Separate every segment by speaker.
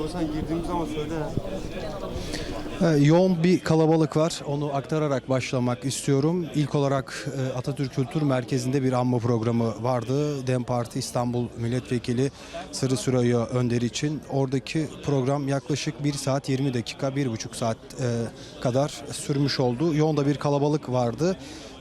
Speaker 1: Oğuzhan girdiğimiz zaman söyle.
Speaker 2: Ee, Yoğun bir kalabalık var. Onu aktararak başlamak istiyorum. İlk olarak e, Atatürk Kültür Merkezi'nde bir anma programı vardı. DEM Parti İstanbul Milletvekili Sırrı Süreyya Önder için. Oradaki program yaklaşık 1 saat 20 dakika, 1,5 saat e, kadar sürmüş oldu. Yoğun da bir kalabalık vardı.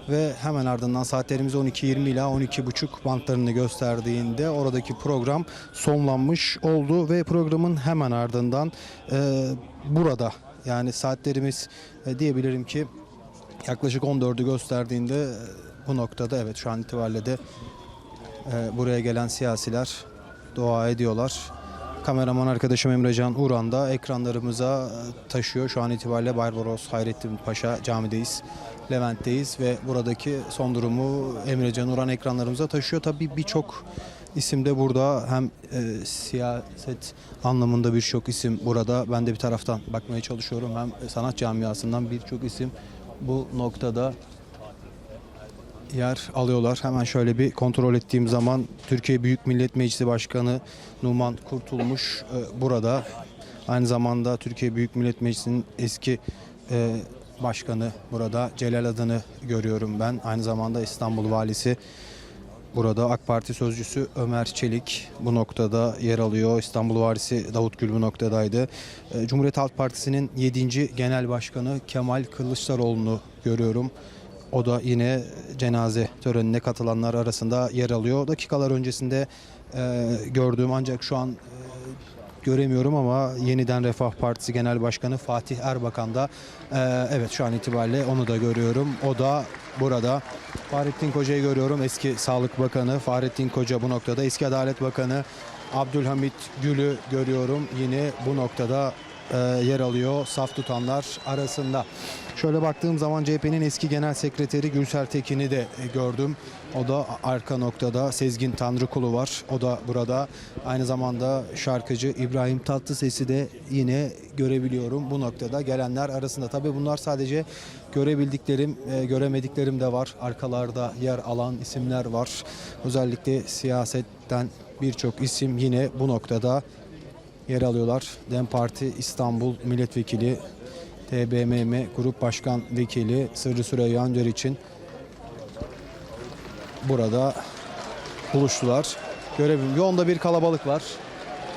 Speaker 2: Ve hemen ardından saatlerimiz 12.20 ila 12.30 bantlarını gösterdiğinde oradaki program sonlanmış oldu ve programın hemen ardından e, burada yani saatlerimiz e, diyebilirim ki yaklaşık 14'ü gösterdiğinde e, bu noktada evet şu an itibariyle de e, buraya gelen siyasiler dua ediyorlar. Kameraman arkadaşım Emrecan Uran da ekranlarımıza e, taşıyor. Şu an itibariyle Barbaros Hayrettin Paşa camideyiz. Levent'teyiz ve buradaki son durumu Emrecan Uran ekranlarımıza taşıyor. Tabii birçok isim de burada hem e, siyaset anlamında birçok isim burada. Ben de bir taraftan bakmaya çalışıyorum. Hem sanat camiasından birçok isim bu noktada yer alıyorlar. Hemen şöyle bir kontrol ettiğim zaman Türkiye Büyük Millet Meclisi Başkanı Numan Kurtulmuş e, burada. Aynı zamanda Türkiye Büyük Millet Meclisi'nin eski e, başkanı burada. Celal adını görüyorum ben. Aynı zamanda İstanbul Valisi Burada AK Parti sözcüsü Ömer Çelik bu noktada yer alıyor. İstanbul Valisi Davut Gül bu noktadaydı. E, Cumhuriyet Halk Partisi'nin 7. Genel Başkanı Kemal Kılıçdaroğlu'nu görüyorum. O da yine cenaze törenine katılanlar arasında yer alıyor. Dakikalar öncesinde e, gördüğüm ancak şu an e, göremiyorum ama yeniden Refah Partisi Genel Başkanı Fatih Erbakan da e, evet şu an itibariyle onu da görüyorum. O da burada. Fahrettin Koca'yı görüyorum. Eski Sağlık Bakanı Fahrettin Koca bu noktada. Eski Adalet Bakanı Abdülhamit Gül'ü görüyorum. Yine bu noktada e, yer alıyor saf tutanlar arasında. Şöyle baktığım zaman CHP'nin eski genel sekreteri Gülser Tekin'i de gördüm. O da arka noktada Sezgin Tanrıkulu var. O da burada. Aynı zamanda şarkıcı İbrahim Tatlıses'i de yine görebiliyorum bu noktada gelenler arasında. Tabii bunlar sadece görebildiklerim, e, göremediklerim de var. Arkalarda yer alan isimler var. Özellikle siyasetten birçok isim yine bu noktada yer alıyorlar. DEM Parti İstanbul Milletvekili TBMM Grup Başkan Vekili Sırrı Süreyya Önder için burada buluştular. Görevim yoğunda bir kalabalık var.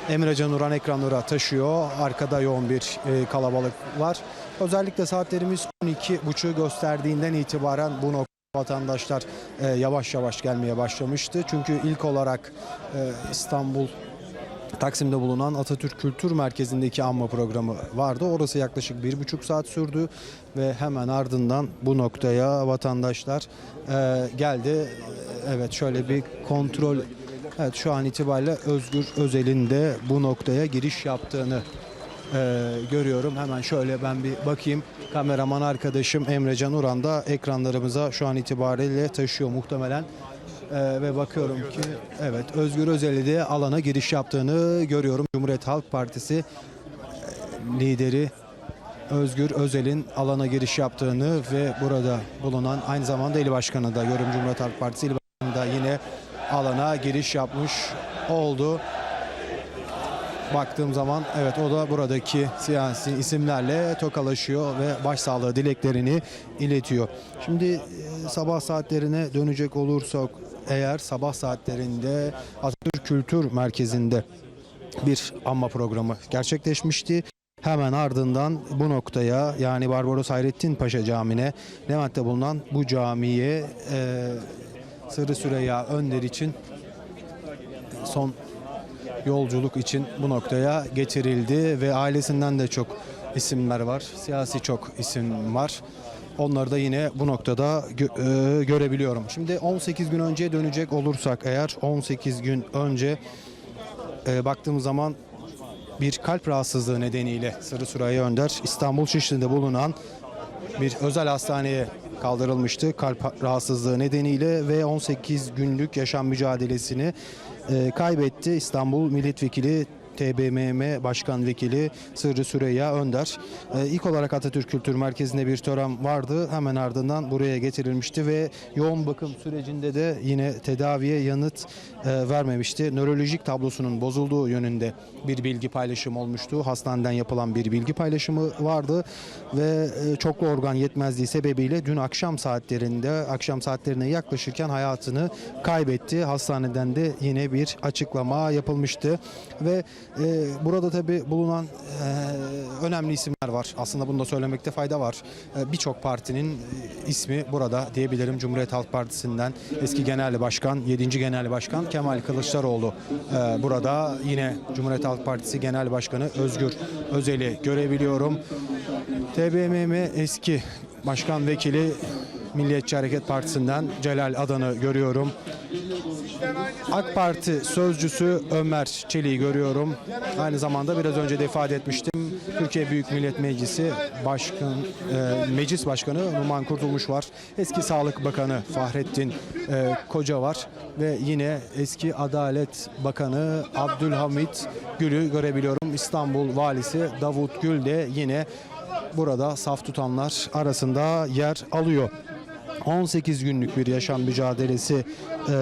Speaker 2: Emre Can Uran ekranlara taşıyor. Arkada yoğun bir e, kalabalık var. Özellikle saatlerimiz 12.30'u gösterdiğinden itibaren bu noktada vatandaşlar e, yavaş yavaş gelmeye başlamıştı. Çünkü ilk olarak e, İstanbul Taksim'de bulunan Atatürk Kültür Merkezi'ndeki anma programı vardı. Orası yaklaşık bir buçuk saat sürdü ve hemen ardından bu noktaya vatandaşlar e, geldi. Evet şöyle bir kontrol. Evet şu an itibariyle Özgür Özel'in de bu noktaya giriş yaptığını e, görüyorum. Hemen şöyle ben bir bakayım. Kameraman arkadaşım Emrecan Uran da ekranlarımıza şu an itibariyle taşıyor muhtemelen. Ee, ve bakıyorum ki evet Özgür Özel'i de alana giriş yaptığını görüyorum. Cumhuriyet Halk Partisi e, lideri Özgür Özel'in alana giriş yaptığını ve burada bulunan aynı zamanda il başkanı da görüyorum Cumhuriyet Halk Partisi il başkanı da yine alana giriş yapmış oldu. Baktığım zaman evet o da buradaki siyasi isimlerle tokalaşıyor ve başsağlığı dileklerini iletiyor. Şimdi e, sabah saatlerine dönecek olursak eğer sabah saatlerinde Atatürk Kültür Merkezi'nde bir anma programı gerçekleşmişti. Hemen ardından bu noktaya yani Barbaros Hayrettin Paşa Camii'ne Levent'te bulunan bu camiye e, Sırrı Süreyya Önder için son yolculuk için bu noktaya getirildi ve ailesinden de çok isimler var. Siyasi çok isim var. Onları da yine bu noktada gö- e, görebiliyorum. Şimdi 18 gün önceye dönecek olursak eğer 18 gün önce e, baktığımız zaman bir kalp rahatsızlığı nedeniyle Sırrı Süreyya Önder İstanbul Şişli'nde bulunan bir özel hastaneye kaldırılmıştı kalp rahatsızlığı nedeniyle ve 18 günlük yaşam mücadelesini e, kaybetti. İstanbul Milletvekili TBMM Başkan Vekili Sırrı Süreyya Önder. Ee, İlk olarak Atatürk Kültür Merkezi'nde bir tören vardı. Hemen ardından buraya getirilmişti ve yoğun bakım sürecinde de yine tedaviye yanıt e, vermemişti. Nörolojik tablosunun bozulduğu yönünde bir bilgi paylaşımı olmuştu. Hastaneden yapılan bir bilgi paylaşımı vardı ve e, çoklu organ yetmezliği sebebiyle dün akşam saatlerinde akşam saatlerine yaklaşırken hayatını kaybetti. Hastaneden de yine bir açıklama yapılmıştı ve e, burada tabi bulunan e, önemli isimler var. Aslında bunu da söylemekte fayda var. E, Birçok partinin e, ismi burada diyebilirim. Cumhuriyet Halk Partisi'nden eski Genel Başkan, 7. Genel Başkan Kemal Kılıçdaroğlu e, burada. Yine Cumhuriyet Halk Partisi Genel Başkanı Özgür Özel'i görebiliyorum. TBMM eski Başkan Vekili Milliyetçi Hareket Partisi'nden Celal Adan'ı görüyorum. AK Parti sözcüsü Ömer Çelik'i görüyorum. Aynı zamanda biraz önce de ifade etmiştim. Türkiye Büyük Millet Meclisi Başkan e, Meclis Başkanı Numan Kurtulmuş var. Eski Sağlık Bakanı Fahrettin e, Koca var ve yine eski Adalet Bakanı Abdülhamit Gül'ü görebiliyorum. İstanbul Valisi Davut Gül de yine burada saf tutanlar arasında yer alıyor. 18 günlük bir yaşam mücadelesi e,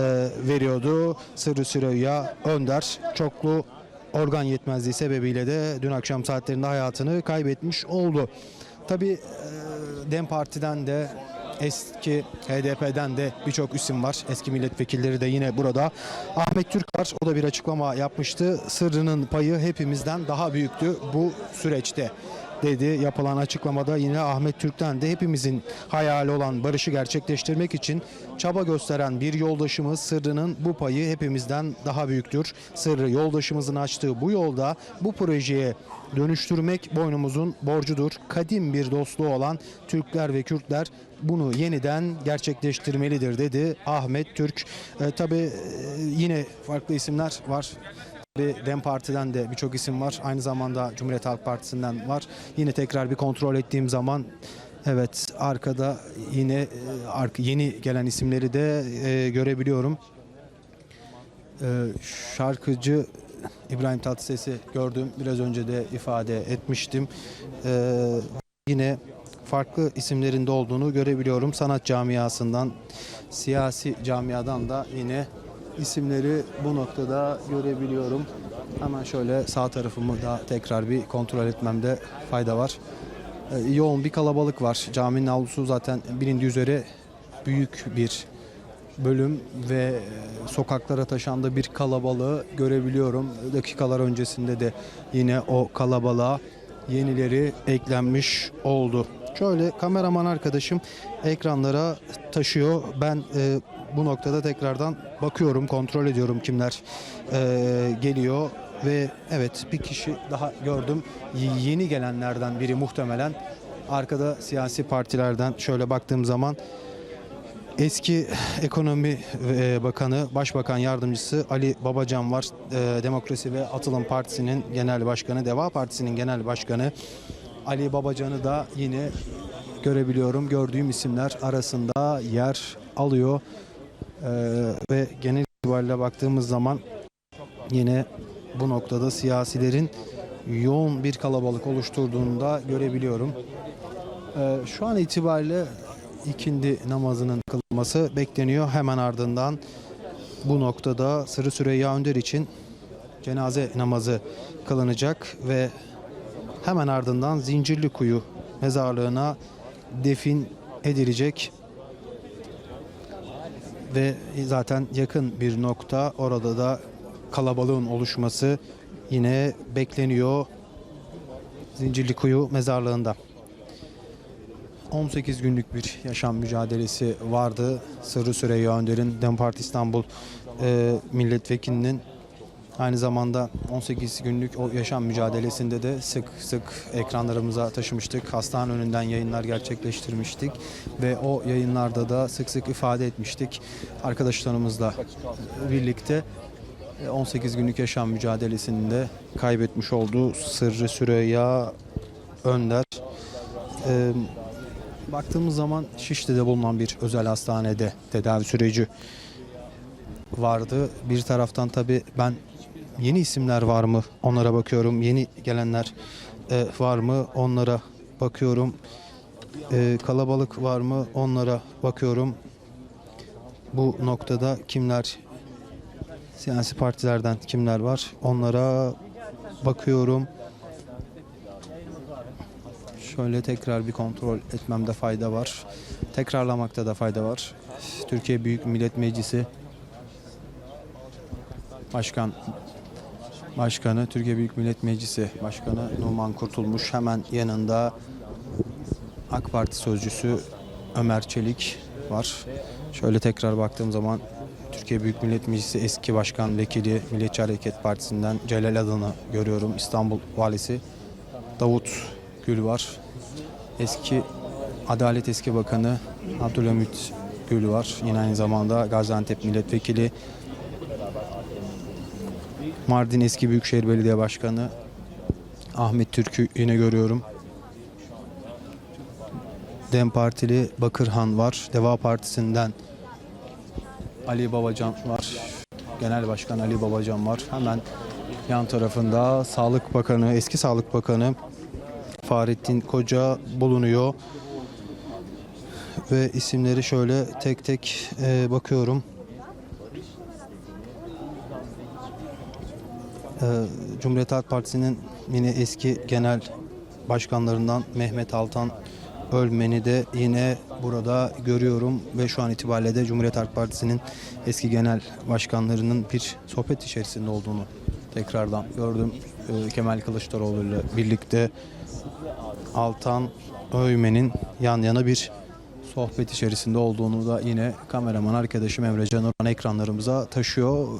Speaker 2: veriyordu Sırrı Süreyya Önder. Çoklu organ yetmezliği sebebiyle de dün akşam saatlerinde hayatını kaybetmiş oldu. Tabii e, DEM Parti'den de eski HDP'den de birçok isim var. Eski milletvekilleri de yine burada. Ahmet Türk var. O da bir açıklama yapmıştı. Sırrının payı hepimizden daha büyüktü bu süreçte dedi. Yapılan açıklamada yine Ahmet Türk'ten de hepimizin hayali olan barışı gerçekleştirmek için çaba gösteren bir yoldaşımız Sırrı'nın bu payı hepimizden daha büyüktür. Sırrı yoldaşımızın açtığı bu yolda bu projeye dönüştürmek boynumuzun borcudur. Kadim bir dostluğu olan Türkler ve Kürtler bunu yeniden gerçekleştirmelidir dedi Ahmet Türk. E, tabii e, yine farklı isimler var. Bir Dem Parti'den de birçok isim var. Aynı zamanda Cumhuriyet Halk Partisi'nden var. Yine tekrar bir kontrol ettiğim zaman evet arkada yine e, yeni gelen isimleri de e, görebiliyorum. E, şarkıcı İbrahim Tatlıses'i gördüm. Biraz önce de ifade etmiştim. Yine farklı isimlerinde olduğunu görebiliyorum. Sanat camiasından, siyasi camiadan da yine isimleri bu noktada görebiliyorum. Hemen şöyle sağ tarafımı da tekrar bir kontrol etmemde fayda var. Ee, yoğun bir kalabalık var. Caminin avlusu zaten bilindiği üzere büyük bir bölüm ve e, sokaklara taşandı bir kalabalığı görebiliyorum. Dakikalar öncesinde de yine o kalabalığa yenileri eklenmiş oldu. Şöyle kameraman arkadaşım ekranlara taşıyor. Ben e, bu noktada tekrardan bakıyorum, kontrol ediyorum kimler e, geliyor ve evet bir kişi daha gördüm. Y- Yeni gelenlerden biri muhtemelen. Arkada siyasi partilerden şöyle baktığım zaman Eski Ekonomi e, Bakanı, Başbakan Yardımcısı Ali Babacan var. E, Demokrasi ve Atılım Partisi'nin genel başkanı, Deva Partisi'nin genel başkanı. Ali Babacan'ı da yine görebiliyorum. Gördüğüm isimler arasında yer alıyor. E, ve genel itibariyle baktığımız zaman yine bu noktada siyasilerin yoğun bir kalabalık oluşturduğunu da görebiliyorum. Ee, şu an itibariyle ikindi namazının kılınması bekleniyor. Hemen ardından bu noktada Sırrı Süreyya Önder için cenaze namazı kılınacak ve hemen ardından Zincirlikuyu mezarlığına defin edilecek ve zaten yakın bir nokta orada da kalabalığın oluşması yine bekleniyor Zincirlikuyu mezarlığında. 18 günlük bir yaşam mücadelesi vardı. Sırrı Süreyya Önder'in Dem Parti İstanbul e, milletvekilinin aynı zamanda 18 günlük o yaşam mücadelesinde de sık sık ekranlarımıza taşımıştık. Hastane önünden yayınlar gerçekleştirmiştik ve o yayınlarda da sık sık ifade etmiştik arkadaşlarımızla birlikte. E, 18 günlük yaşam mücadelesinde kaybetmiş olduğu Sırrı Süreyya Önder. E, baktığımız zaman Şişli'de bulunan bir özel hastanede tedavi süreci vardı. Bir taraftan tabii ben yeni isimler var mı? Onlara bakıyorum. Yeni gelenler e, var mı? Onlara bakıyorum. E, kalabalık var mı? Onlara bakıyorum. Bu noktada kimler siyasi partilerden kimler var? Onlara bakıyorum. Şöyle tekrar bir kontrol etmemde fayda var. Tekrarlamakta da fayda var. Türkiye Büyük Millet Meclisi Başkan Başkanı, Türkiye Büyük Millet Meclisi Başkanı Numan Kurtulmuş. Hemen yanında AK Parti sözcüsü Ömer Çelik var. Şöyle tekrar baktığım zaman Türkiye Büyük Millet Meclisi eski başkan vekili Milliyetçi Hareket Partisi'nden Celal Adını görüyorum. İstanbul Valisi Davut Gül var. Eski Adalet Eski Bakanı Abdülhamit Gül var. Yine aynı zamanda Gaziantep Milletvekili Mardin Eski Büyükşehir Belediye Başkanı Ahmet Türk'ü yine görüyorum. Dem Partili Bakırhan var. Deva Partisi'nden Ali Babacan var. Genel Başkan Ali Babacan var. Hemen yan tarafında Sağlık Bakanı, eski Sağlık Bakanı Fahrettin Koca bulunuyor. Ve isimleri şöyle tek tek e, bakıyorum. Cumhuriyet Halk Partisi'nin yine eski genel başkanlarından Mehmet Altan Ölmen'i de yine burada görüyorum ve şu an itibariyle de Cumhuriyet Halk Partisi'nin eski genel başkanlarının bir sohbet içerisinde olduğunu tekrardan gördüm. Ee, Kemal Kılıçdaroğlu ile birlikte Altan Öymen'in yan yana bir sohbet içerisinde olduğunu da yine kameraman arkadaşım Emre Canurhan ekranlarımıza taşıyor.